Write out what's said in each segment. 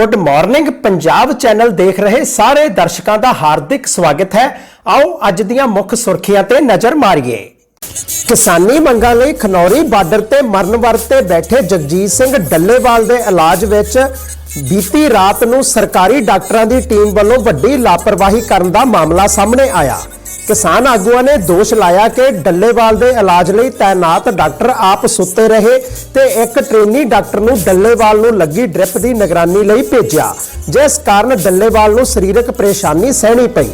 Good morning Punjab channel ਦੇਖ ਰਹੇ ਸਾਰੇ ਦਰਸ਼ਕਾਂ ਦਾ ਹਾਰਦਿਕ ਸਵਾਗਤ ਹੈ। ਆਓ ਅੱਜ ਦੀਆਂ ਮੁੱਖ ਸੁਰਖੀਆਂ ਤੇ ਨਜ਼ਰ ਮਾਰੀਏ। ਕਿਸਾਨੀ ਮੰਗਾਂ ਲਈ ਖਨੌਰੀ ਬਾਰਡਰ ਤੇ ਮਰਨ ਵਰਤ ਤੇ ਬੈਠੇ ਜਗਜੀਤ ਸਿੰਘ ਡੱਲੇਵਾਲ ਦੇ ਇਲਾਜ ਵਿੱਚ ਬੀਤੀ ਰਾਤ ਨੂੰ ਸਰਕਾਰੀ ਡਾਕਟਰਾਂ ਦੀ ਟੀਮ ਵੱਲੋਂ ਵੱਡੀ ਲਾਪਰਵਾਹੀ ਕਰਨ ਦਾ ਮਾਮਲਾ ਸਾਹਮਣੇ ਆਇਆ। ਕਿਸਾਨ ਆਗੂਆਂ ਨੇ ਦੋਸ਼ ਲਾਇਆ ਕਿ ਡੱਲੇਵਾਲ ਦੇ ਇਲਾਜ ਲਈ ਤਾਇਨਾਤ ਡਾਕਟਰ ਆਪ ਸੁੱਤੇ ਰਹੇ ਤੇ ਇੱਕ ਟ੍ਰੇਨੀ ਡਾਕਟਰ ਨੂੰ ਡੱਲੇਵਾਲ ਨੂੰ ਲੱਗੀ ਡ੍ਰਿਪ ਦੀ ਨਿਗਰਾਨੀ ਲਈ ਭੇਜਿਆ, ਜਿਸ ਕਾਰਨ ਡੱਲੇਵਾਲ ਨੂੰ ਸਰੀਰਕ ਪਰੇਸ਼ਾਨੀ ਸਹਿਣੀ ਪਈ।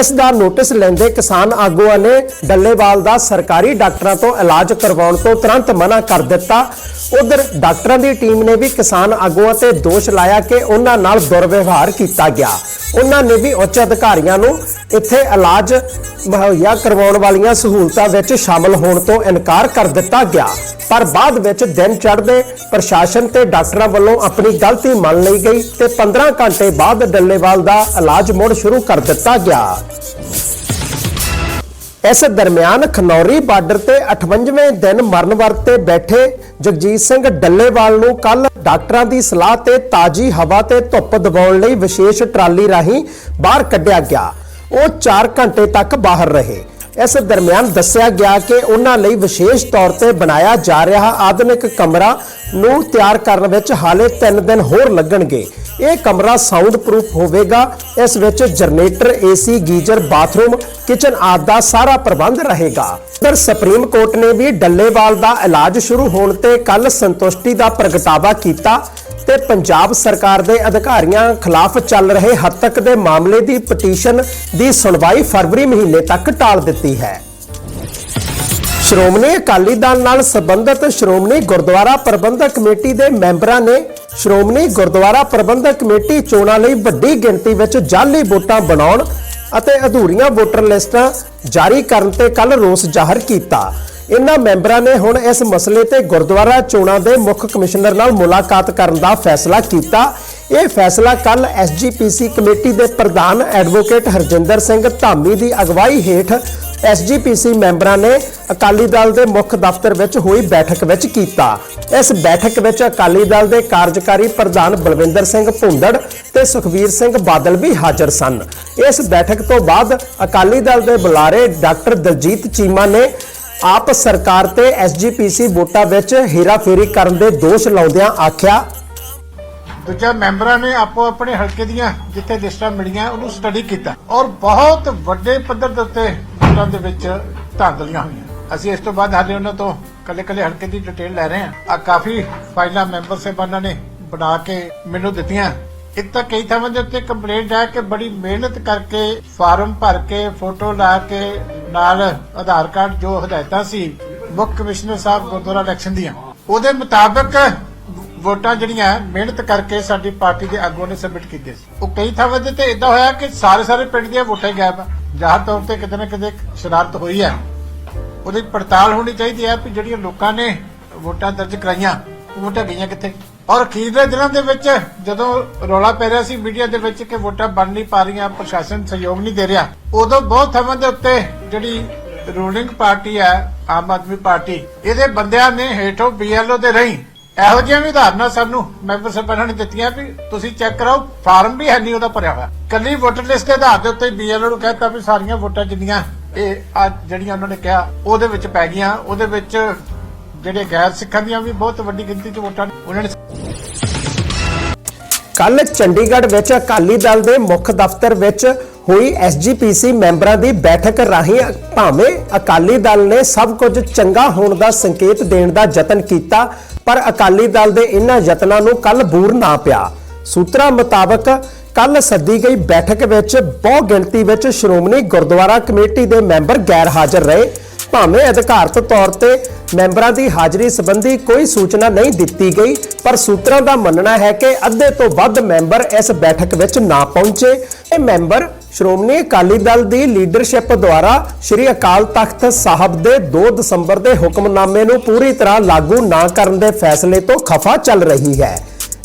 ਇਸ ਦਾ ਨੋਟਿਸ ਲੈਂਦੇ ਕਿਸਾਨ ਆਗੂਆਂ ਨੇ ਡੱਲੇਵਾਲ ਦਾ ਸਰਕਾਰੀ ਡਾਕਟਰਾਂ ਤੋਂ ਇਲਾਜ ਕਰਵਾਉਣ ਤੋਂ ਤੁਰੰਤ ਮਨਾ ਕਰ ਦਿੱਤਾ। ਉਧਰ ਡਾਕਟਰਾਂ ਦੀ ਟੀਮ ਨੇ ਵੀ ਕਿਸਾਨ ਆਗੂਆਂ ਤੇ ਦੋਸ਼ ਲਾਇਆ ਕਿ ਉਹਨਾਂ ਨਾਲ ਦੁਰਵਿਵਹਾਰ ਕੀਤਾ ਗਿਆ। ਉਹਨਾਂ ਨੇ ਵੀ ਉੱਚ ਅਧਿਕਾਰੀਆਂ ਨੂੰ ਇੱਥੇ ਇਲਾਜ ਮੁਹੱਈਆ ਕਰਵਾਉਣ ਵਾਲੀਆਂ ਸਹੂਲਤਾਂ ਵਿੱਚ ਸ਼ਾਮਲ ਹੋਣ ਤੋਂ ਇਨਕਾਰ ਕਰ ਦਿੱਤਾ ਗਿਆ। ਪਰ ਬਾਅਦ ਵਿੱਚ ਦਿਨ ਚੜ੍ਹਦੇ ਪ੍ਰਸ਼ਾਸਨ ਤੇ ਡਾਕਟਰਾਂ ਵੱਲੋਂ ਆਪਣੀ ਗਲਤੀ ਮੰਨ ਲਈ ਗਈ ਤੇ 15 ਘੰਟੇ ਬਾਅਦ ਡੱਲੇਵਾਲ ਦਾ ਇਲਾਜ ਮੁੜ ਸ਼ੁਰੂ ਕਰ ਦਿੱਤਾ ਗਿਆ। ਇਸ ਦਰਮਿਆਨ ਖਨੌਰੀ ਬਾਰਡਰ ਤੇ 58ਵੇਂ ਦਿਨ ਮਰਨ ਵਰਤ ਤੇ ਬੈਠੇ ਜਗਜੀਤ ਸਿੰਘ ਡੱਲੇਵਾਲ ਨੂੰ ਕੱਲ ਡਾਕਟਰਾਂ ਦੀ ਸਲਾਹ ਤੇ ਤਾਜੀ ਹਵਾ ਤੇ ਧੁੱਪ ਦਿਵਾਉਣ ਲਈ ਵਿਸ਼ੇਸ਼ ਟਰਾਲੀ ਰਾਹੀਂ ਬਾਹਰ ਕੱਢਿਆ ਗਿਆ। ਉਹ 4 ਘੰਟੇ ਤੱਕ ਬਾਹਰ ਰਹੇ। ਇਸ ਦਰਮਿਆਨ ਦੱਸਿਆ ਗਿਆ ਕਿ ਉਹਨਾਂ ਲਈ ਵਿਸ਼ੇਸ਼ ਤੌਰ ਤੇ ਬਣਾਇਆ ਜਾ ਰਿਹਾ ਆਧੁਨਿਕ ਕਮਰਾ ਨੂੰ ਤਿਆਰ ਕਰਨ ਵਿੱਚ ਹਾਲੇ 3 ਦਿਨ ਹੋਰ ਲੱਗਣਗੇ। ਇਹ ਕਮਰਾ ਸਾਊਂਡ ਪ੍ਰੂਫ ਹੋਵੇਗਾ। ਇਸ ਵਿੱਚ generator, AC, geyser, bathroom, kitchen ਆਦਿ ਦਾ ਸਾਰਾ ਪ੍ਰਬੰਧ ਰਹੇਗਾ। ਉਧਰ ਸੁਪਰੀਮ ਕੋਰਟ ਨੇ ਵੀ ਡੱਲੇਵਾਲ ਦਾ ਇਲਾਜ ਸ਼ੁਰੂ ਹੋਣ ਤੇ ਕੱਲ ਸੰਤੁਸ਼ਟੀ ਦਾ ਪ੍ਰਗਟਾਵਾ ਕੀਤਾ। ਤੇ ਪੰਜਾਬ ਸਰਕਾਰ ਦੇ ਅਧਿਕਾਰੀਆਂ ਖਿਲਾਫ ਚੱਲ ਰਹੇ ਹੱਤਕ ਦੇ ਮਾਮਲੇ ਦੀ ਪਟੀਸ਼ਨ ਦੀ ਸੁਣਵਾਈ ਫਰਵਰੀ ਮਹੀਨੇ ਤੱਕ ਟਾਲ ਦਿੱਤੀ ਹੈ। ਸ਼੍ਰੋਮਣੀ ਅਕਾਲੀ ਦਲ ਨਾਲ ਸੰਬੰਧਿਤ ਸ਼੍ਰੋਮਣੀ ਗੁਰਦੁਆਰਾ ਪ੍ਰਬੰਧਕ ਕਮੇਟੀ ਦੇ ਮੈਂਬਰਾਂ ਨੇ ਸ਼੍ਰੋਮਣੀ ਗੁਰਦੁਆਰਾ ਪ੍ਰਬੰਧਕ ਕਮੇਟੀ ਚੋਣਾਂ ਲਈ ਵੱਡੀ ਗਿਣਤੀ ਵਿੱਚ ਜਾਲੀ ਵੋਟਾਂ ਬਣਾਉਣ ਅਤੇ ਅਧੂਰੀਆਂ ਵੋਟਰ ਲਿਸਟਾਂ ਜਾਰੀ ਕਰਨ ਤੇ ਕੱਲ ਰੋਸ ਜ਼ਾਹਰ ਕੀਤਾ। ਇਹਨਾਂ ਮੈਂਬਰਾਂ ਨੇ ਹੁਣ ਇਸ ਮਸਲੇ ਤੇ ਗੁਰਦੁਆਰਾ ਚੋਣਾਂ ਦੇ ਮੁੱਖ ਕਮਿਸ਼ਨਰ ਨਾਲ ਮੁਲਾਕਾਤ ਕਰਨ ਦਾ ਫੈਸਲਾ ਕੀਤਾ। ਇਹ ਫੈਸਲਾ ਕੱਲ ਐਸਜੀਪੀਸੀ ਕਮੇਟੀ ਦੇ ਪ੍ਰਧਾਨ ਐਡਵੋਕੇਟ ਹਰਜਿੰਦਰ ਸਿੰਘ ਧਾਮੀ ਦੀ ਅਗਵਾਈ ਹੇਠ ਐਸਜੀਪੀਸੀ ਮੈਂਬਰਾਂ ਨੇ ਅਕਾਲੀ ਦਲ ਦੇ ਮੁੱਖ ਦਫ਼ਤਰ ਵਿੱਚ ਹੋਈ ਬੈਠਕ ਵਿੱਚ ਕੀਤਾ। ਇਸ ਬੈਠਕ ਵਿੱਚ ਅਕਾਲੀ ਦਲ ਦੇ ਕਾਰਜਕਾਰੀ ਪ੍ਰਧਾਨ ਬਲਵਿੰਦਰ ਸਿੰਘ ਭੁੰਦੜ ਤੇ ਸੁਖਵੀਰ ਸਿੰਘ ਬਾਦਲ ਵੀ ਹਾਜ਼ਰ ਸਨ। ਇਸ ਬੈਠਕ ਤੋਂ ਬਾਅਦ ਅਕਾਲੀ ਦਲ ਦੇ ਬੁਲਾਰੇ ਡਾਕਟਰ ਦਲਜੀਤ ਚੀਮਾ ਨੇ ਆਪ ਸਰਕਾਰ ਤੇ ਐਸਜੀਪੀਸੀ ਵੋਟਾਂ ਵਿੱਚ ਹੇਰਾਫੇਰੀ ਕਰਨ ਦੇ ਦੋਸ਼ ਲਾਉਂਦਿਆਂ ਆਖਿਆ। ਦੂਜਾ ਮੈਂਬਰਾਂ ਨੇ ਆਪੋ ਆਪਣੇ ਹਲਕੇ ਦੀਆਂ ਜਿੱਥੇ ਲਿਸਟਾਂ ਮਿਲੀਆਂ ਉਹਨੂੰ ਸਟੱਡੀ ਕੀਤਾ ਔਰ ਬਹੁਤ ਵੱਡੇ ਪੱਧਰ ਦੇ ਉੱਤੇ ਵੋਟਾਂ ਦੇ ਵਿੱਚ ਧਾਂਦਲੀਆਂ ਹੋਈਆਂ। ਅਸੀਂ ਇਸ ਤੋਂ ਬਾਅਦ ਹਾਲੇ ਉਹਨਾਂ ਤੋਂ ਕੱਲੇ ਕੱਲੇ ਹਲਕੇ ਦੀ ਡਿਟੇਲ ਲੈ ਰਹੇ ਹਾਂ। ਆ ਕਾਫੀ ਫਾਈਲਾਂ ਮੈਂਬਰ ਸਾਹਿਬਾਨਾਂ ਨੇ ਬਣਾ ਕੇ ਮੈਨੂੰ ਦਿੱਤੀਆਂ। ਇੱਕ ਤਾਂ ਕਈ ਥਾਵਾਂ ਦੇ ਉੱਤੇ ਕੰਪਲੇਂਟ ਹੈ ਕਿ ਬੜੀ ਮਿਹਨਤ ਕਰਕੇ ਫਾਰਮ ਭਰ ਕੇ ਫੋਟੋ ਲਾ ਕੇ ਨਾਲ ਆਧਾਰ ਕਾਰਡ ਜੋ ਹਦਾਇਤਾਂ ਸੀ, ਮੁੱਖ ਕਮਿਸ਼ਨਰ ਸਾਹਿਬ ਗੁਰਦੁਆਰਾ ਇਲੈਕਸ਼ਨ ਦੀਆਂ, ਉਹਦੇ ਮੁਤਾਬਕ ਵੋਟਾਂ ਜਿਹੜੀਆਂ ਮਿਹਨਤ ਕਰਕੇ ਸਾਡੀ ਪਾਰਟੀ ਦੇ ਆਗੂਆਂ ਨੇ ਸਬਮਿਟ ਕੀਤੇ ਸੀ। ਉਹ ਕਈ ਥਾਵਾਂ ਤੇ ਇਦਾਂ ਹੋਇਆ ਕਿ ਸਾਰੇ ਸਾਰੇ ਪਿੰਡ ਦੀਆਂ ਵੋਟਾਂ ਹੀ ਗਾਇਬ ਜਾਹਰ ਤੌਰ ਤੇ ਕਿਤੇ ਨਾ ਕਿਤੇ ਸ਼ਰਾਰਤ ਹੋਈ ਹੈ ਉਹਦੀ ਪੜਤਾਲ ਹੋਣੀ ਚਾਹੀਦੀ ਹੈ ਕਿ ਜਿਹੜੀਆਂ ਲੋਕਾਂ ਨੇ ਵੋਟਾਂ ਦਰਜ ਕਰਾਈਆਂ, ਉਹ ਵੋਟਾਂ ਗਈਆਂ ਕਿੱਥੇ? ਔਰ ਅਖੀਰਲੇ ਦਿਨਾਂ ਦੇ ਵਿੱਚ ਜਦੋਂ ਰੌਲਾ ਪੈ ਰਿਹਾ ਸੀ, ਮੀਡੀਆ ਦੇ ਵਿੱਚ ਕਿ ਵੋਟਾਂ ਬਣ ਨਹੀਂ ਪਾ ਰਹੀਆਂ, ਪ੍ਰਸ਼ਾਸਨ ਸਹਿਯੋਗ ਨਹੀਂ ਦੇ ਰਿਹਾ, ਉਦੋਂ ਬਹੁਤ ਥਾਵਾਂ ਦੇ ਉੱਤੇ ਜਿਹੜੀ ਰੂਲਿੰਗ ਪਾਰਟੀ ਹੈ, ਆਮ ਆਦਮੀ ਪਾਰਟੀ, ਇਹਦੇ ਬੰਦਿਆਂ ਨੇ ਹੇਠੋਂ ਬੀਐਲਓ ਦੇ ਰਹੀ ਇਹੋ ਜਿਹੀਆਂ ਵੀ ਉਦਾਹਰਨਾਂ ਸਾਨੂੰ ਮੈਂਬਰ ਸਾਹਿਬਾਨਾਂ ਨੇ ਦਿੱਤੀਆਂ ਵੀ ਤੁਸੀਂ ਚੈੱਕ ਕਰਾਓ, ਫਾਰਮ ਵੀ ਹੈ ਨਹੀਂ ਉਹਦਾ ਭਰਿਆ ਹੋਇਆ ਕੱਲੀ ਵੋਟਰ ਲਿਸਟ ਦੇ ਆਧਾਰ ਦੇ ਉੱਤੇ ਬੀਐਲਓ ਨੂੰ ਕਹਿਤਾ ਵੀ ਸਾਰੀਆਂ ਵੋਟਾਂ ਜਿੰਨੀਆਂ ਇਹ ਆ ਜਿਹੜੀਆਂ ਉਹਨਾਂ ਨੇ ਕਿਹਾ, ਉਹਦੇ ਵਿੱਚ ਪੈ ਗਈਆਂ, ਉਹਦੇ ਵਿੱਚ ਜਿਹੜੇ ਗੈਰ ਸਿੱਖਾਂ ਦੀਆਂ ਵੀ ਬਹੁਤ ਵੱਡੀ ਗਿਣਤੀ 'ਚ ਵੋਟਾਂ ਨੇ। ਉਹਨਾਂ ਨੇ ਕੱਲ ਚੰਡੀਗੜ੍ਹ ਵਿੱਚ ਅਕਾਲੀ ਦਲ ਦੇ ਮੁੱਖ ਦਫ਼ਤਰ ਵਿੱਚ ਹੋਈ ਐਸਜੀਪੀਸੀ ਮੈਂਬਰਾਂ ਦੀ ਬੈਠਕ ਰਾਹੀਂ ਭਾਵੇਂ ਅਕਾਲੀ ਦਲ ਨੇ ਸਭ ਕੁਝ ਚੰਗਾ ਹੋਣ ਦਾ ਸੰਕੇਤ ਦੇਣ ਦਾ ਯਤਨ ਕੀਤਾ, ਪਰ ਅਕਾਲੀ ਦਲ ਦੇ ਇਹਨਾਂ ਯਤਨਾਂ ਨੂੰ ਕੱਲ ਬੂਰ ਨਾ ਪਿਆ। ਸੂਤਰਾਂ ਮੁਤਾਬਕ ਕੱਲ ਸੱਦੀ ਗਈ ਬੈਠਕ ਵਿੱਚ ਬਹੁ ਗਿਣਤੀ ਵਿੱਚ ਸ਼੍ਰੋਮਣੀ ਗੁਰਦੁਆਰਾ ਕਮੇਟੀ ਦੇ ਮੈਂਬਰ ਗੈਰ ਹਾਜ਼ਰ ਰਹੇ। ਭਾਵੇਂ ਅਧਿਕਾਰਤ ਤੌਰ ਤੇ ਮੈਂਬਰਾਂ ਦੀ ਹਾਜ਼ਰੀ ਸੰਬੰਧੀ ਕੋਈ ਸੂਚਨਾ ਨਹੀਂ ਦਿੱਤੀ ਗਈ, ਪਰ ਸੂਤਰਾਂ ਦਾ ਮੰਨਣਾ ਹੈ ਕਿ ਅੱਧੇ ਤੋਂ ਵੱਧ ਮੈਂਬਰ ਇਸ ਬੈਠਕ ਵਿੱਚ ਨਾ ਪਹੁੰਚੇ। ਇਹ ਮੈਂਬਰ ਸ਼੍ਰੋਮਣੀ ਅਕਾਲੀ ਦਲ ਦੀ ਲੀਡਰਸ਼ਿਪ ਦੁਆਰਾ ਸ੍ਰੀ ਅਕਾਲ ਤਖਤ ਸਾਹਿਬ ਦੇ 2 ਦਸੰਬਰ ਦੇ ਹੁਕਮਨਾਮੇ ਨੂੰ ਪੂਰੀ ਤਰ੍ਹਾਂ ਲਾਗੂ ਨਾ ਕਰਨ ਦੇ ਫੈਸਲੇ ਤੋਂ ਖਫਾ ਚੱਲ ਰਹੀ ਹੈ।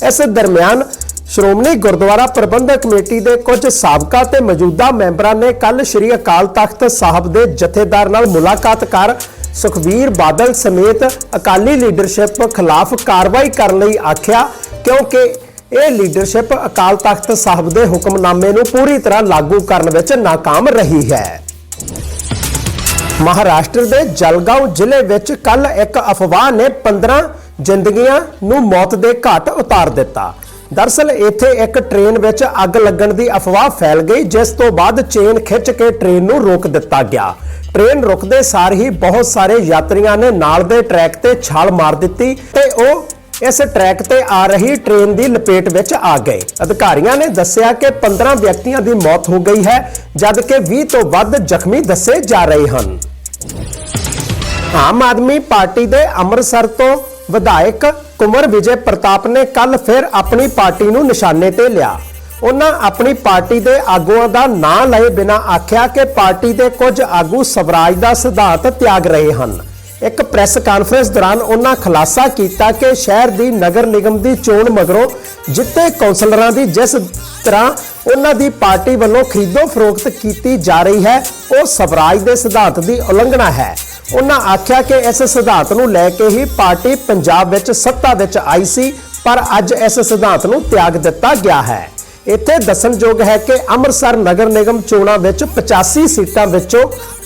ਇਸ ਦਰਮਿਆਨ ਸ਼੍ਰੋਮਣੀ ਗੁਰਦੁਆਰਾ ਪ੍ਰਬੰਧਕ ਕਮੇਟੀ ਦੇ ਕੁਝ ਸਾਬਕਾ ਤੇ ਮੌਜੂਦਾ ਮੈਂਬਰਾਂ ਨੇ ਕੱਲ ਸ੍ਰੀ ਅਕਾਲ ਤਖਤ ਸਾਹਿਬ ਦੇ ਜਥੇਦਾਰ ਨਾਲ ਮੁਲਾਕਾਤ ਕਰ ਸੁਖਬੀਰ ਬਾਦਲ ਸਮੇਤ ਅਕਾਲੀ ਲੀਡਰਸ਼ਿਪ ਖਿਲਾਫ ਕਾਰਵਾਈ ਕਰਨ ਲਈ ਆਖਿਆ, ਕਿਉਂਕਿ ਇਹ ਲੀਡਰਸ਼ਿਪ ਅਕਾਲ ਤਖਤ ਸਾਹਿਬ ਦੇ ਹੁਕਮਨਾਮੇ ਨੂੰ ਪੂਰੀ ਤਰ੍ਹਾਂ ਲਾਗੂ ਕਰਨ ਵਿੱਚ ناکਾਮ ਰਹੀ ਹੈ। ਮਹਾਰਾਸ਼ਟਰ ਦੇ ਜਲਗਾਉਂ ਜ਼ਿਲ੍ਹੇ ਵਿੱਚ ਕੱਲ ਇੱਕ ਅਫਵਾਹ ਨੇ 15 ਜ਼ਿੰਦਗੀਆਂ ਨੂੰ ਮੌਤ ਦੇ ਘਾਟ ਉਤਾਰ ਦਿੱਤਾ। ਦਰਸਲ ਇੱਥੇ ਇੱਕ ਟ੍ਰੇਨ ਵਿੱਚ ਅੱਗ ਲੱਗਣ ਦੀ ਅਫਵਾਹ ਫੈਲ ਗਈ, ਜਿਸ ਤੋਂ ਬਾਅਦ ਚੇਨ ਖਿੱਚ ਕੇ ਟ੍ਰੇਨ ਨੂੰ ਰੋਕ ਦਿੱਤਾ ਗਿਆ। ਟ੍ਰੇਨ ਰੁਕਦੇ ਸਾਰ ਹੀ ਬਹੁਤ ਸਾਰੇ ਯਾਤਰੀਆਂ ਨੇ ਨਾਲ ਦੇ ਟਰੈਕ ਤੇ ਛਾਲ ਮਾਰ ਦਿੱਤੀ ਤੇ ਉਹ ਇਸ ਟਰੈਕ ਤੇ ਆ ਰਹੀ ਟ੍ਰੇਨ ਦੀ ਲਪੇਟ ਵਿੱਚ ਆ ਗਏ। ਅਧਿਕਾਰੀਆਂ ਨੇ ਦੱਸਿਆ ਕਿ 15 ਵਿਅਕਤੀਆਂ ਦੀ ਮੌਤ ਹੋ ਗਈ ਹੈ, ਜਦਕਿ 20 ਤੋਂ ਵੱਧ ਜ਼ਖਮੀ ਦੱਸੇ ਜਾ ਰਹੇ ਹਨ। ਆਮ ਆਦਮੀ ਪਾਰਟੀ ਦੇ ਅੰਮ੍ਰਿਤਸਰ ਤੋਂ ਵਿਧਾਇਕ ਕੁਮਰ ਵਿਜੇ ਪ੍ਰਤਾਪ ਨੇ ਕੱਲ ਫਿਰ ਆਪਣੀ ਪਾਰਟੀ ਨੂੰ ਨਿਸ਼ਾਨੇ ਤੇ ਲਿਆ। ਉਹਨਾਂ ਆਪਣੀ ਪਾਰਟੀ ਦੇ ਆਗੂਆਂ ਦਾ ਨਾਂ ਲਏ ਬਿਨਾਂ ਆਖਿਆ ਕਿ ਪਾਰਟੀ ਦੇ ਕੁਝ ਆਗੂ ਸਵਰਾਜ ਦਾ ਸਿਧਾਂਤ ਤਿਆਗ ਰਹੇ ਹਨ। ਇੱਕ ਪ੍ਰੈਸ ਕਾਨਫਰੰਸ ਦੌਰਾਨ ਉਹਨਾਂ ਖੁਲਾਸਾ ਕੀਤਾ ਕਿ ਸ਼ਹਿਰ ਦੀ ਨਗਰ ਨਿਗਮ ਦੀ ਚੋਣ ਮਗਰੋਂ ਜਿੱਤੇ ਕੌਂਸਲਰਾਂ ਦੀ ਜਿਸ ਤਰ੍ਹਾਂ ਉਹਨਾਂ ਦੀ ਪਾਰਟੀ ਵੱਲੋਂ ਖਰੀਦੋ ਫਰੋਖਤ ਕੀਤੀ ਜਾ ਰਹੀ ਹੈ, ਉਹ ਸਵਰਾਜ ਦੇ ਸਿਧਾਂਤ ਦੀ ਉਲੰਘਣਾ ਹੈ। ਉਹਨਾਂ ਆਖਿਆ ਕਿ ਇਸ ਸਿਧਾਂਤ ਨੂੰ ਲੈ ਕੇ ਹੀ ਪਾਰਟੀ ਪੰਜਾਬ ਵਿੱਚ ਸੱਤਾ ਵਿੱਚ ਆਈ ਸੀ, ਪਰ ਅੱਜ ਇਸ ਸਿਧਾਂਤ ਨੂੰ ਤਿਆਗ ਦਿੱਤਾ ਗਿਆ ਹੈ। ਇੱਥੇ ਦੱਸਣਯੋਗ ਹੈ ਕਿ ਅੰਮ੍ਰਿਤਸਰ ਨਗਰ ਨਿਗਮ ਚੋਣਾਂ ਵਿੱਚ 85 ਸੀਟਾਂ ਵਿੱਚੋਂ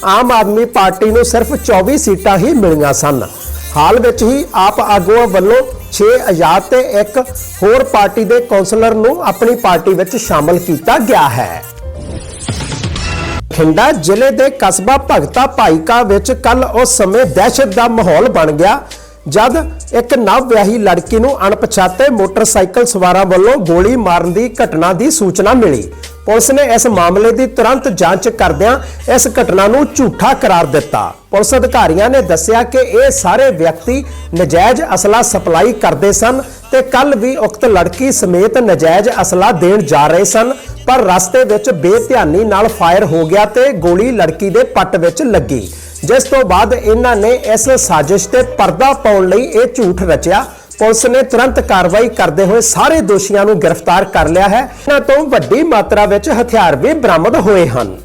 ਆਮ ਆਦਮੀ ਪਾਰਟੀ ਨੂੰ ਸਿਰਫ 24 ਸੀਟਾਂ ਹੀ ਮਿਲੀਆਂ ਸਨ। ਹਾਲ ਵਿੱਚ ਹੀ ਆਪ ਆਗੂਆਂ ਵੱਲੋਂ 6 ਆਜ਼ਾਦ ਤੇ ਇੱਕ ਹੋਰ ਪਾਰਟੀ ਦੇ ਕੌਂਸਲਰ ਨੂੰ ਆਪਣੀ ਪਾਰਟੀ ਵਿੱਚ ਸ਼ਾਮਲ ਕੀਤਾ ਗਿਆ ਹੈ। ਖਿੰਡਾ ਜ਼ਿਲ੍ਹੇ ਦੇ ਕਸਬਾ ਭਗਤਾ ਭਾਈਕਾ ਵਿੱਚ ਕੱਲ ਉਸ ਸਮੇਂ ਦਹਿਸ਼ਤ ਦਾ ਮਾਹੌਲ ਬਣ ਗਿਆ, ਜਦ ਇੱਕ ਨਵ ਵਿਆਹੀ ਲੜਕੀ ਨੂੰ ਅਣਪਛਾਤੇ ਮੋਟਰਸਾਈਕਲ ਸਵਾਰਾਂ ਵੱਲੋਂ ਗੋਲੀ ਮਾਰਨ ਦੀ ਘਟਨਾ ਦੀ ਸੂਚਨਾ ਮਿਲੀ। ਪੁਲਿਸ ਨੇ ਇਸ ਮਾਮਲੇ ਦੀ ਤੁਰੰਤ ਜਾਂਚ ਕਰਦਿਆਂ ਇਸ ਘਟਨਾ ਨੂੰ ਝੂਠਾ ਕਰਾਰ ਦਿੱਤਾ। ਪੁਲਿਸ ਅਧਿਕਾਰੀਆਂ ਨੇ ਦੱਸਿਆ ਕਿ ਇਹ ਸਾਰੇ ਵਿਅਕਤੀ ਨਜਾਇਜ਼ ਅਸਲਾ ਸਪਲਾਈ ਕਰਦੇ ਸਨ ਤੇ ਕੱਲ ਵੀ ਉਕਤ ਲੜਕੀ ਸਮੇਤ ਨਜਾਇਜ਼ ਅਸਲਾ ਦੇਣ ਜਾ ਰਹੇ ਸਨ। ਪਰ ਰਸਤੇ ਵਿੱਚ ਬੇਧਿਆਨੀ ਨਾਲ ਫਾਇਰ ਹੋ ਗਿਆ ਤੇ ਗੋਲੀ ਲੜਕੀ ਦੇ ਪੱਟ ਵਿੱਚ ਲੱਗੀ। ਜਿਸ ਤੋਂ ਬਾਅਦ ਇਹਨਾਂ ਨੇ ਇਸ ਸਾਜ਼ਿਸ਼ ਤੇ ਪਰਦਾ ਪਾਉਣ ਲਈ ਇਹ ਝੂਠ ਰਚਿਆ। ਪੁਲਿਸ ਨੇ ਤੁਰੰਤ ਕਾਰਵਾਈ ਕਰਦੇ ਹੋਏ ਸਾਰੇ ਦੋਸ਼ੀਆਂ ਨੂੰ ਗ੍ਰਿਫਤਾਰ ਕਰ ਲਿਆ ਹੈ। ਇਹਨਾਂ ਤੋਂ ਵੱਡੀ ਮਾਤਰਾ ਵਿੱਚ ਹਥਿਆਰ ਵੀ ਬਰਾਮਦ ਹੋਏ ਹਨ।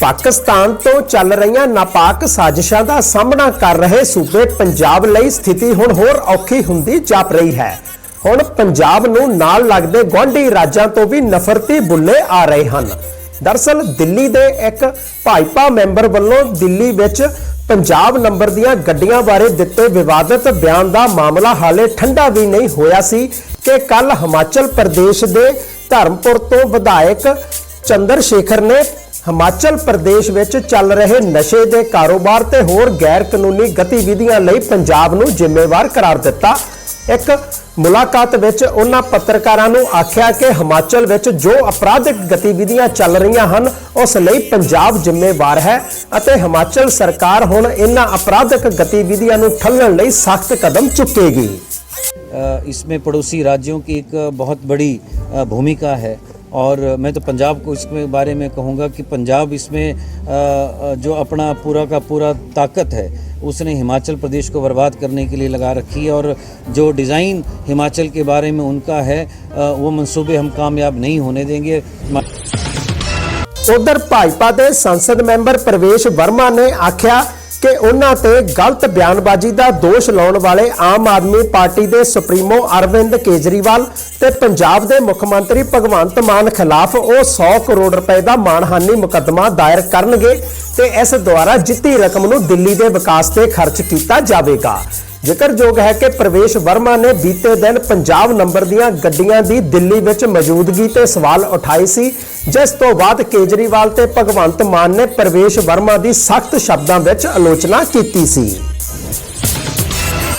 ਪਾਕਿਸਤਾਨ ਤੋਂ ਚੱਲ ਰਹੀਆਂ ਨਾਪਾਕ ਸਾਜ਼ਿਸ਼ਾਂ ਦਾ ਸਾਹਮਣਾ ਕਰ ਰਹੇ ਸੂਬੇ ਪੰਜਾਬ ਲਈ ਸਥਿਤੀ ਹੁਣ ਹੋਰ ਔਖੀ ਹੁੰਦੀ ਜਾਪ ਰਹੀ ਹੈ। ਹੁਣ ਪੰਜਾਬ ਨੂੰ ਨਾਲ ਲੱਗਦੇ ਗੁਆਂਢੀ ਰਾਜਾਂ ਤੋਂ ਵੀ ਨਫ਼ਰਤੀ ਬੁੱਲੇ ਆ ਰਹੇ ਹਨ। ਦਰਸਲ ਦਿੱਲੀ ਦੇ ਇੱਕ ਭਾਜਪਾ ਮੈਂਬਰ ਵੱਲੋਂ ਦਿੱਲੀ ਵਿੱਚ ਪੰਜਾਬ ਨੰਬਰ ਦੀਆਂ ਗੱਡੀਆਂ ਬਾਰੇ ਦਿੱਤੇ ਵਿਵਾਦਤ ਬਿਆਨ ਦਾ ਮਾਮਲਾ ਹਾਲੇ ਠੰਡਾ ਵੀ ਨਹੀਂ ਹੋਇਆ ਸੀ ਕਿ ਕੱਲ ਹਿਮਾਚਲ ਪ੍ਰਦੇਸ਼ ਦੇ ਧਰਮਪੁਰ ਤੋਂ ਵਿਧਾਇਕ ਚੰਦਰ ਸ਼ੇਖਰ ਨੇ ਹਿਮਾਚਲ ਪ੍ਰਦੇਸ਼ ਵਿੱਚ ਚੱਲ ਰਹੇ ਨਸ਼ੇ ਦੇ ਕਾਰੋਬਾਰ ਤੇ ਹੋਰ ਗੈਰ ਕਾਨੂੰਨੀ ਗਤੀਵਿਧੀਆਂ ਲਈ ਪੰਜਾਬ ਨੂੰ ਜ਼ਿੰਮੇਵਾਰ ਕਰਾਰ ਦਿੱਤਾ। ਇੱਕ ਮੁਲਾਕਾਤ ਵਿੱਚ ਉਹਨਾਂ ਪੱਤਰਕਾਰਾਂ ਨੂੰ ਆਖਿਆ ਕਿ ਹਿਮਾਚਲ ਵਿੱਚ ਜੋ ਅਪਰਾਧਿਕ ਗਤੀਵਿਧੀਆਂ ਚੱਲ ਰਹੀਆਂ ਹਨ ਉਸ ਲਈ ਪੰਜਾਬ ਜ਼ਿੰਮੇਵਾਰ ਹੈ ਅਤੇ ਹਿਮਾਚਲ ਸਰਕਾਰ ਹੁਣ ਇਹਨਾਂ ਅਪਰਾਧਿਕ ਗਤੀਵਿਧੀਆਂ ਨੂੰ ਠੱਲਣ ਲਈ ਸਖਤ ਕਦਮ ਚੁੱਕੇਗੀ अ, इसमें पड़ोसी राज्यों की एक बहुत बड़ी अ, भूमिका है और मैं तो पंजाब को इसके बारे में कहूँगा कि पंजाब इसमें अ, अ, जो अपना पूरा का पूरा ताकत है उसने हिमाचल प्रदेश को बर्बाद करने के लिए लगा रखी है और जो डिज़ाइन हिमाचल के बारे में उनका है अ, वो मंसूबे हम कामयाब नहीं होने देंगे ਉਧਰ ਭਾਜਪਾ ਦੇ ਸੰਸਦ ਮੈਂਬਰ ਪ੍ਰਵੇਸ਼ ਵਰਮਾ ਨੇ ਆਖਿਆ ਕਿ ਉਹਨਾਂ ਤੇ ਗਲਤ ਬਿਆਨਬਾਜ਼ੀ ਦਾ ਦੋਸ਼ ਲਾਉਣ ਵਾਲੇ ਆਮ ਆਦਮੀ ਪਾਰਟੀ ਦੇ ਸੁਪਰੀਮੋ ਅਰਵਿੰਦ ਕੇਜਰੀਵਾਲ ਤੇ ਪੰਜਾਬ ਦੇ ਮੁੱਖ ਮੰਤਰੀ ਭਗਵੰਤ ਮਾਨ ਖਿਲਾਫ ਉਹ 100 ਕਰੋੜ ਰੁਪਏ ਦਾ ਮਾਨਹਾਨੀ ਮੁਕੱਦਮਾ ਦਾਇਰ ਕਰਨਗੇ ਤੇ ਇਸ ਦੁਆਰਾ ਜਿੱਤੀ ਰਕਮ ਨੂੰ ਦਿੱਲੀ ਦੇ ਵਿਕਾਸ ਤੇ ਖਰਚ ਕੀਤਾ ਜਾਵੇਗਾ। ਜ਼ਿਕਰਯੋਗ ਹੈ ਕਿ ਪ੍ਰਵੇਸ਼ ਵਰਮਾ ਨੇ ਬੀਤੇ ਦਿਨ ਪੰਜਾਬ ਨੰਬਰ ਦੀਆਂ ਗੱਡੀਆਂ ਦੀ ਦਿੱਲੀ ਵਿੱਚ ਮੌਜੂਦਗੀ ਤੇ ਸਵਾਲ ਉਠਾਏ ਸੀ ਜਿਸ ਤੋਂ ਬਾਅਦ ਕੇਜਰੀਵਾਲ ਤੇ ਭਗਵੰਤ ਮਾਨ ਨੇ ਪ੍ਰਵੇਸ਼ ਵਰਮਾ ਦੀ ਸਖਤ ਸ਼ਬਦਾਂ ਵਿੱਚ ਆਲੋਚਨਾ ਕੀਤੀ ਸੀ।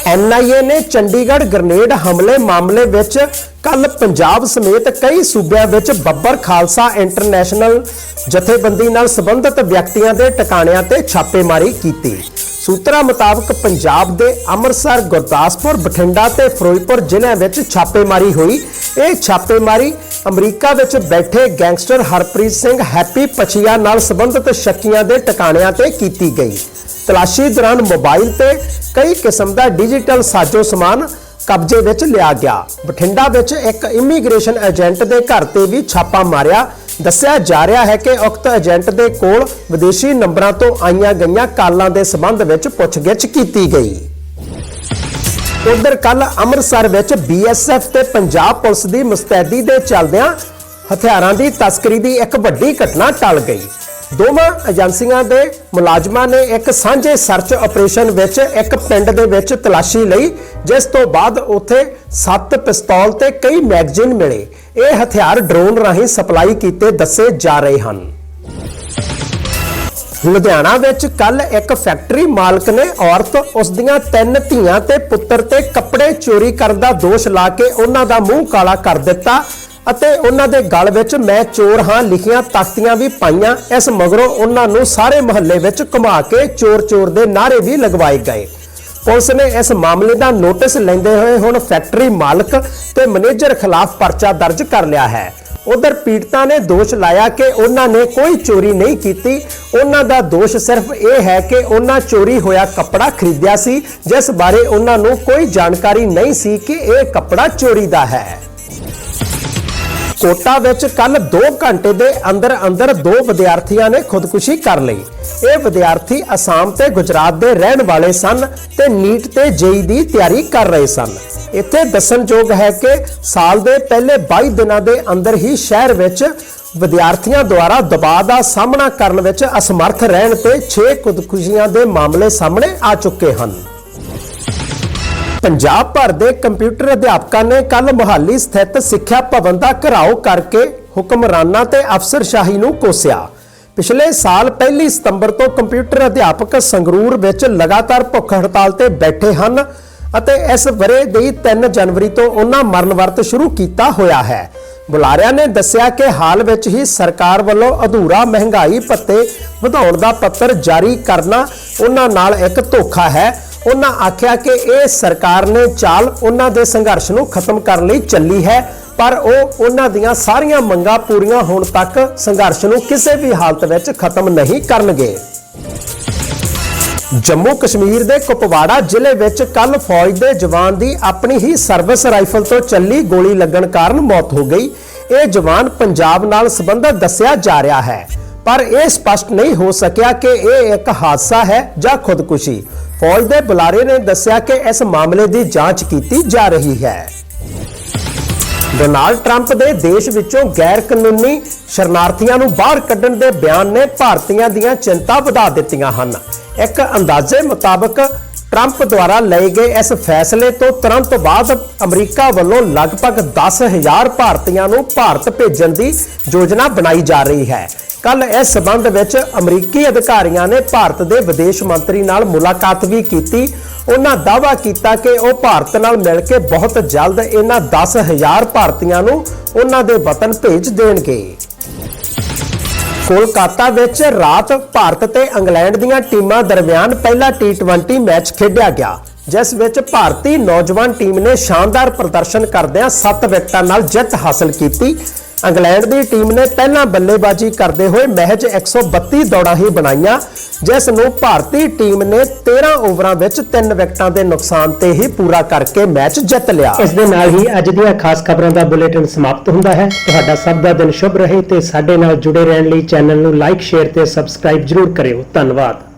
ਐਨਆਈਏ ਨੇ ਚੰਡੀਗੜ੍ਹ ਗ੍ਰਨੇਡ ਹਮਲੇ ਮਾਮਲੇ ਵਿੱਚ ਕੱਲ ਪੰਜਾਬ ਸਮੇਤ ਕਈ ਸੂਬਿਆਂ ਵਿੱਚ ਬੱਬਰ ਖਾਲਸਾ ਇੰਟਰਨੈਸ਼ਨਲ ਜਥੇਬੰਦੀ ਨਾਲ ਸੰਬੰਧਿਤ ਵਿਅਕਤੀਆਂ ਦੇ ਟਿਕਾਣਿਆਂ ਤੇ ਛਾਪੇਮਾਰੀ ਕੀਤੀ। ਸੂਤਰਾਂ ਮੁਤਾਬਕ ਪੰਜਾਬ ਦੇ ਅੰਮ੍ਰਿਤਸਰ, ਗੁਰਦਾਸਪੁਰ, ਬਠਿੰਡਾ ਤੇ ਫਿਰੋਜ਼ਪੁਰ ਜ਼ਿਲ੍ਹਿਆਂ ਵਿੱਚ ਛਾਪੇਮਾਰੀ ਹੋਈ। ਇਹ ਛਾਪੇਮਾਰੀ ਅਮਰੀਕਾ ਵਿੱਚ ਬੈਠੇ ਗੈਂਗਸਟਰ ਹਰਪ੍ਰੀਤ ਸਿੰਘ ਹੈਪੀ ਪਛੀਆ ਨਾਲ ਸੰਬੰਧਿਤ ਸ਼ੱਕੀਆਂ ਦੇ ਟਿਕਾਣਿਆਂ ਤੇ ਕੀਤੀ ਗਈ। ਤਲਾਸ਼ੀ ਦੌਰਾਨ ਮੋਬਾਈਲ ਤੇ ਕਈ ਕਿਸਮ ਦਾ ਡਿਜੀਟਲ ਸਾਜ਼ੋ ਸਮਾਨ ਕਬਜ਼ੇ ਵਿੱਚ ਲਿਆ ਗਿਆ। ਬਠਿੰਡਾ ਵਿੱਚ ਇੱਕ ਇਮੀਗ੍ਰੇਸ਼ਨ ਏਜੰਟ ਦੇ ਘਰ ਤੇ ਵੀ ਛਾਪਾ ਮਾਰਿਆ। ਦੱਸਿਆ ਜਾ ਰਿਹਾ ਹੈ ਕਿ ਉਕਤ ਏਜੰਟ ਦੇ ਕੋਲ ਵਿਦੇਸ਼ੀ ਨੰਬਰਾਂ ਤੋਂ ਆਈਆਂ ਗਈਆਂ ਕਾਲਾਂ ਦੇ ਸਬੰਧ ਵਿੱਚ ਪੁੱਛਗਿੱਛ ਕੀਤੀ ਗਈ। ਉਧਰ ਕੱਲ ਅੰਮ੍ਰਿਤਸਰ ਵਿੱਚ ਬੀਐਸਐਫ ਤੇ ਪੰਜਾਬ ਪੁਲਿਸ ਦੀ ਮੁਸਤੈਦੀ ਦੇ ਚੱਲਦਿਆਂ ਹਥਿਆਰਾਂ ਦੀ ਤਸਕਰੀ ਦੀ ਇੱਕ ਵੱਡੀ ਘਟਨਾ ਟਲ ਗਈ। ਦੋਵਾਂ ਏਜੰਸੀਆਂ ਦੇ ਮੁਲਾਜ਼ਮਾਂ ਨੇ ਇੱਕ ਸਾਂਝੇ ਸਰਚ ਆਪਰੇਸ਼ਨ ਵਿੱਚ ਇੱਕ ਪਿੰਡ ਦੇ ਵਿੱਚ ਤਲਾਸ਼ੀ ਲਈ, ਜਿਸ ਤੋਂ ਬਾਅਦ ਉੱਥੇ 7 ਪਿਸਤੌਲ ਤੇ ਕਈ ਮੈਗਜ਼ੀਨ ਮਿਲੇ। ਇਹ ਹਥਿਆਰ ਡਰੋਨ ਰਾਹੀਂ ਸਪਲਾਈ ਕੀਤੇ ਦੱਸੇ ਜਾ ਰਹੇ ਹਨ। ਲੁਧਿਆਣਾ ਵਿੱਚ ਕੱਲ ਇੱਕ ਫੈਕਟਰੀ ਮਾਲਕ ਨੇ ਔਰਤ, ਉਸ ਦੀਆਂ ਤਿੰਨ ਧੀਆਂ ਤੇ ਪੁੱਤਰ ਤੇ ਕੱਪੜੇ ਚੋਰੀ ਕਰਨ ਦਾ ਦੋਸ਼ ਲਾ ਕੇ ਉਹਨਾਂ ਦਾ ਮੂੰਹ ਕਾਲਾ ਕਰ ਦਿੱਤਾ ਅਤੇ ਉਹਨਾਂ ਦੇ ਗਲ ਵਿੱਚ ਮੈਂ ਚੋਰ ਹਾਂ, ਲਿਖੀਆਂ ਤਖਤੀਆਂ ਵੀ ਪਾਈਆਂ। ਇਸ ਮਗਰੋਂ ਉਹਨਾਂ ਨੂੰ ਸਾਰੇ ਮਹੱਲੇ ਵਿੱਚ ਘੁਮਾ ਕੇ ਚੋਰ ਚੋਰ ਦੇ ਨਾਅਰੇ ਵੀ ਲਗਵਾਏ ਗਏ। ਪੁਲਿਸ ਨੇ ਇਸ ਮਾਮਲੇ ਦਾ ਨੋਟਿਸ ਲੈਂਦੇ ਹੋਏ ਹੁਣ ਫੈਕਟਰੀ ਮਾਲਕ ਤੇ ਮੈਨੇਜਰ ਖਿਲਾਫ ਪਰਚਾ ਦਰਜ ਕਰ ਲਿਆ ਹੈ। ਉਧਰ ਪੀੜਤਾਂ ਨੇ ਦੋਸ਼ ਲਾਇਆ ਕਿ ਉਹਨਾਂ ਨੇ ਕੋਈ ਚੋਰੀ ਨਹੀਂ ਕੀਤੀ। ਉਹਨਾਂ ਦਾ ਦੋਸ਼ ਸਿਰਫ ਇਹ ਹੈ ਕਿ ਉਹਨਾਂ ਚੋਰੀ ਹੋਇਆ ਕੱਪੜਾ ਖਰੀਦਿਆ ਸੀ, ਜਿਸ ਬਾਰੇ ਉਹਨਾਂ ਨੂੰ ਕੋਈ ਜਾਣਕਾਰੀ ਨਹੀਂ ਸੀ ਕਿ ਇਹ ਕੱਪੜਾ ਚੋਰੀ ਦਾ ਹੈ। ਕੋਟਾ ਵਿੱਚ ਕੱਲ 2 ਘੰਟੇ ਦੇ ਅੰਦਰ ਅੰਦਰ ਦੋ ਵਿਦਿਆਰਥੀਆਂ ਨੇ ਖੁਦਕੁਸ਼ੀ ਕਰ ਲਈ। ਇਹ ਵਿਦਿਆਰਥੀ ਅਸਾਮ ਤੇ ਗੁਜਰਾਤ ਦੇ ਰਹਿਣ ਵਾਲੇ ਸਨ ਤੇ ਨੀਟ ਤੇ ਜੇਈ ਦੀ ਤਿਆਰੀ ਕਰ ਰਹੇ ਸਨ। ਇੱਥੇ ਦੱਸਣਯੋਗ ਹੈ ਕਿ ਸਾਲ ਦੇ ਪਹਿਲੇ 22 ਦਿਨਾਂ ਦੇ ਅੰਦਰ ਹੀ ਸ਼ਹਿਰ ਵਿੱਚ ਵਿਦਿਆਰਥੀਆਂ ਦੁਆਰਾ ਦਬਾਅ ਦਾ ਸਾਹਮਣਾ ਕਰਨ ਵਿੱਚ ਅਸਮਰਥ ਰਹਿਣ ਤੇ 6 ਖੁਦਕੁਸ਼ੀਆਂ ਦੇ ਮਾਮਲੇ ਸਾਹਮਣੇ ਆ ਚੁੱਕੇ ਹਨ। ਪੰਜਾਬ ਭਰ ਦੇ ਕੰਪਿਊਟਰ ਅਧਿਆਪਕਾਂ ਨੇ ਕੱਲ ਮੁਹਾਲੀ ਸਥਿਤ ਸਿੱਖਿਆ ਭਵਨ ਦਾ ਘਿਰਾਓ ਕਰਕੇ ਹੁਕਮਰਾਨਾਂ ਤੇ ਅਫਸਰਸ਼ਾਹੀ ਨੂੰ ਕੋਸਿਆ। ਪਿਛਲੇ ਸਾਲ 1 ਸਤੰਬਰ ਤੋਂ ਕੰਪਿਊਟਰ ਅਧਿਆਪਕ ਸੰਗਰੂਰ ਵਿੱਚ ਲਗਾਤਾਰ ਭੁੱਖ ਹੜਤਾਲ ਤੇ ਬੈਠੇ ਹਨ ਅਤੇ ਇਸ ਵਰੇ ਦੀ 3 ਜਨਵਰੀ ਤੋਂ ਉਹਨਾਂ ਮਰਨ ਵਰਤ ਸ਼ੁਰੂ ਕੀਤਾ ਹੋਇਆ ਹੈ। ਬੁਲਾਰਿਆਂ ਨੇ ਦੱਸਿਆ ਕਿ ਹਾਲ ਵਿੱਚ ਹੀ ਸਰਕਾਰ ਵੱਲੋਂ ਅਧੂਰਾ ਮਹਿੰਗਾਈ ਭੱਤੇ ਵਧਾਉਣ ਦਾ ਪੱਤਰ ਜਾਰੀ ਕਰਨਾ ਉਹਨਾਂ ਨਾਲ ਇੱਕ ਧੋਖਾ ਹੈ। ਉਹਨਾਂ ਆਖਿਆ ਕਿ ਇਹ ਸਰਕਾਰ ਨੇ ਚਾਲ ਉਹਨਾਂ ਦੇ ਸੰਘਰਸ਼ ਨੂੰ ਖਤਮ ਕਰਨ ਲਈ ਚੱਲੀ ਹੈ, ਪਰ ਉਹ ਉਹਨਾਂ ਦੀਆਂ ਸਾਰੀਆਂ ਮੰਗਾਂ ਪੂਰੀਆਂ ਹੋਣ ਤੱਕ ਸੰਘਰਸ਼ ਨੂੰ ਕਿਸੇ ਵੀ ਹਾਲਤ ਵਿੱਚ ਖਤਮ ਨਹੀਂ ਕਰਨਗੇ। ਜੰਮੂ ਕਸ਼ਮੀਰ ਦੇ ਕੁਪਵਾੜਾ ਜ਼ਿਲ੍ਹੇ ਵਿੱਚ ਕੱਲ ਫੌਜ ਦੇ ਜਵਾਨ ਦੀ ਆਪਣੀ ਹੀ ਸਰਵਿਸ ਰਾਈਫਲ ਤੋਂ ਚੱਲੀ ਗੋਲੀ ਲੱਗਣ ਕਾਰਨ ਮੌਤ ਹੋ ਗਈ। ਇਹ ਜਵਾਨ ਪੰਜਾਬ ਨਾਲ ਸੰਬੰਧਿਤ ਦੱਸਿਆ ਜਾ ਰਿਹਾ ਹੈ। ਪਰ ਇਹ ਸਪਸ਼ਟ ਨਹੀਂ ਹੋ ਸਕਿਆ ਕਿ ਇਹ ਇੱਕ ਹਾਦਸਾ ਹੈ ਜਾਂ ਖੁਦਕੁਸ਼ੀ। ਫੌਜ ਦੇ ਬੁਲਾਰੇ ਨੇ ਦੱਸਿਆ ਕਿ ਇਸ ਮਾਮਲੇ ਦੀ ਜਾਂਚ ਕੀਤੀ ਜਾ ਰਹੀ ਹੈ। ਡੋਨਾਲਡ ਟਰੰਪ ਦੇ ਦੇਸ਼ ਵਿੱਚੋਂ ਗੈਰ ਕਾਨੂੰਨੀ ਸ਼ਰਨਾਰਥੀਆਂ ਨੂੰ ਬਾਹਰ ਕੱਢਣ ਦੇ ਬਿਆਨ ਨੇ ਭਾਰਤੀਆਂ ਦੀਆਂ ਚਿੰਤਾ ਵਧਾ ਦਿੱਤੀਆਂ ਹਨ। ਇੱਕ ਅੰਦਾਜ਼ੇ ਮੁਤਾਬਕ ਟਰੰਪ ਦੁਆਰਾ ਲਏ ਗਏ ਇਸ ਫੈਸਲੇ ਤੋਂ ਤੁਰੰਤ ਬਾਅਦ ਅਮਰੀਕਾ ਵੱਲੋਂ ਲਗਭਗ 10000 ਭਾਰਤੀਆਂ ਨੂੰ ਭਾਰਤ ਭੇਜਣ ਦੀ ਯੋਜਨਾ ਬਣਾਈ ਜਾ ਰਹੀ ਹੈ। ਕੱਲ ਇਸ ਸਬੰਧ ਵਿੱਚ ਅਮਰੀਕੀ ਅਧਿਕਾਰੀਆਂ ਨੇ ਭਾਰਤ ਦੇ ਵਿਦੇਸ਼ ਮੰਤਰੀ ਨਾਲ ਮੁਲਾਕਾਤ ਵੀ ਕੀਤੀ। ਉਹਨਾਂ ਦਾਅਵਾ ਕੀਤਾ ਕਿ ਉਹ ਭਾਰਤ ਨਾਲ ਮਿਲ ਕੇ ਬਹੁਤ ਜਲਦ ਇਹਨਾਂ 10000 ਭਾਰਤੀਆਂ ਨੂੰ ਉਹਨਾਂ ਦੇ ਵਤਨ ਭੇਜ ਦੇਣਗੇ। ਕੋਲਕਾਤਾ ਵਿੱਚ ਰਾਤ ਭਾਰਤ ਤੇ ਇੰਗਲੈਂਡ ਦੀਆਂ ਟੀਮਾਂ ਦਰਮਿਆਨ ਪਹਿਲਾ ਟੀ20 ਮੈਚ ਖੇਡਿਆ ਗਿਆ, ਜਿਸ ਵਿੱਚ ਭਾਰਤੀ ਨੌਜਵਾਨ ਟੀਮ ਨੇ ਸ਼ਾਨਦਾਰ ਪ੍ਰਦਰਸ਼ਨ ਕਰਦਿਆਂ 7 ਵਿਕਟਾਂ ਨਾਲ ਜਿੱਤ ਹਾਸਲ ਕੀਤੀ। ਇੰਗਲੈਂਡ ਦੀ ਟੀਮ ਨੇ ਪਹਿਲਾਂ ਬੱਲੇਬਾਜ਼ੀ ਕਰਦੇ ਹੋਏ ਮਹਿਜ 132 ਦੌੜਾਂ ਹੀ ਬਣਾਈਆਂ, ਜਿਸ ਨੂੰ ਭਾਰਤੀ ਟੀਮ ਨੇ 13 ਓਵਰਾਂ ਵਿੱਚ 3 ਵਿਕਟਾਂ ਦੇ ਨੁਕਸਾਨ ਤੇ ਹੀ ਪੂਰਾ ਕਰਕੇ ਮੈਚ ਜਿੱਤ ਲਿਆ। ਇਸ ਦੇ ਨਾਲ ਹੀ ਅੱਜ ਦੀਆਂ ਖਾਸ ਖਬਰਾਂ ਦਾ ਬੁਲੇਟਿਨ ਸਮਾਪਤ ਹੁੰਦਾ ਹੈ। ਤੁਹਾਡਾ ਸਭ ਦਾ ਦਿਨ ਸ਼ੁਭ ਰਹੇ ਤੇ ਸਾਡੇ ਨਾਲ ਜੁੜੇ ਰਹਿਣ ਲਈ ਚੈਨਲ ਨੂੰ ਲਾਈਕ, ਸ਼ੇਅਰ ਤੇ ਸਬਸਕ੍ਰਾਈਬ ਜਰੂਰ ਕਰਿਓ। ਧੰਨਵਾਦ।